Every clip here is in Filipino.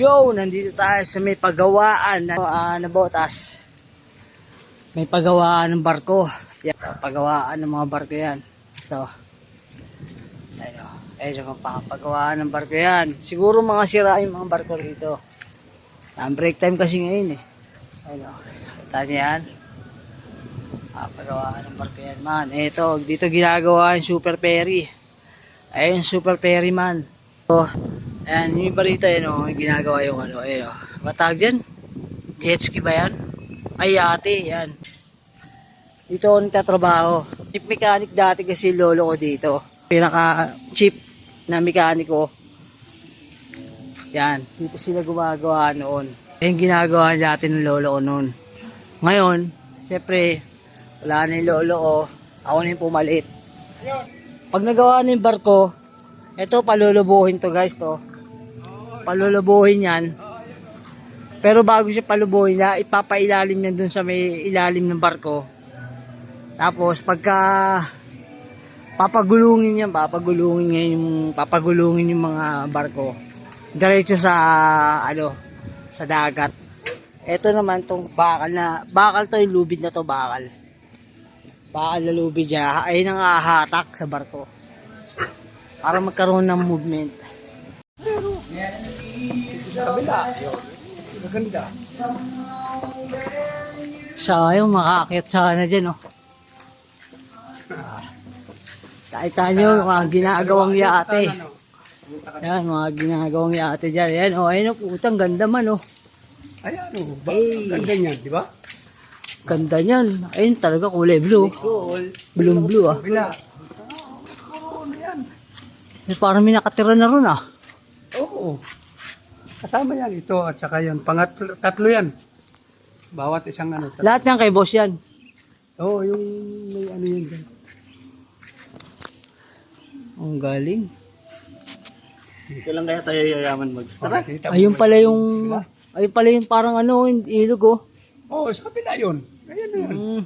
Yo, nandito tayo sa may pagawaan na, uh, na botas. May pagawaan ng barko. Yan, pagawaan ng mga barko yan. Ito. Ayun, oh. ayun yung pagawaan ng barko yan. Siguro mga sira yung mga barko rito. Ang break time kasi ngayon eh. Ayun, niyo yan. Ah, pagawaan ng barko yan man. Ito, dito ginagawa yung super ferry. Ayun, super ferry man. So, ayan, yung iba rito, yun, oh, ginagawa yung ano, ayun, oh. Matag dyan? Jet ski ba yan? Ay, yate, yan. Dito ako nagtatrabaho. Chief mechanic dati kasi lolo ko dito. Pinaka chief na mekaniko. Yan, dito sila gumagawa noon. Yung ginagawa dati ng lolo ko noon. Ngayon, syempre, wala na yung lolo ko. Ako na yung pumalit. Pag nagawa na yung barko, ito palulubuhin to guys to. Palulubuhin yan. Pero bago siya palubuhin ipapailalim yan dun sa may ilalim ng barko. Tapos pagka papagulungin yan, papagulungin yan yung papagulungin yung mga barko. Diretso sa ano, sa dagat. Ito naman tong bakal na, bakal to yung lubid na to, bakal. Bakal na lubid niya, ay nang hahatak sa barko. Para magkaroon ng movement. Maganda. Sayang, makakit sana dyan, oh. Kahit nyo, mga ginagawang yate. Yan, mga ginagawang yate dyan. Yan, oh, ayun, oh, putang ganda man, oh. Ayan o. Ba, Hey. Ganda niyan, di ba? Ganda niyan. Ayun, talaga kulay blue. Blue blue, ah. Bila. Oo, ano yan. Eh, Parang may nakatira na ron, ah. Oo. Kasama yan ito at saka yun. Pangatlo, tatlo yan. Bawat isang ano. Tatlo. Lahat yan kay boss yan. Oo, yung may ano yan dyan. Ang galing. Ito lang kaya tayo yayaman mag Tara. Mo Ayun pala yung, ayun pala yung parang ano, yung ilog, oh. Oo, sa kapila yun. Ayan na yan. Mm.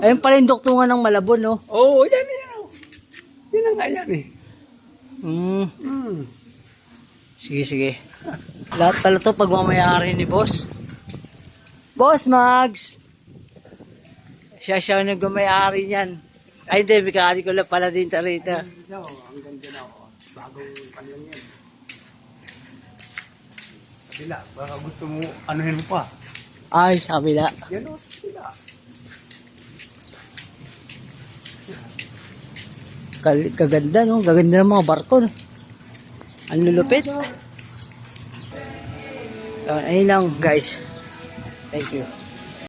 Ayun pala yung duktungan ng Malabon, oh. Oo, yan yan. oh. Yan ang nga yan eh. Mm. Hmm. Sige, sige. Lahat pala to pagmamayari ni boss. Boss Mags! Siya siya ang nagmamayari niyan. Ay hindi, mekaniko lang pala din ta rito. Ito, ang ganda na ako. Bagong panyan yan. Kabila, baka gusto mo anuhin mo pa. Ay, sa kabila. Yan o, kabila. Kal- Kaganda, no? Gaganda ng mga barko, no? Ang lulupit. Ah, ayun lang, guys. Thank you.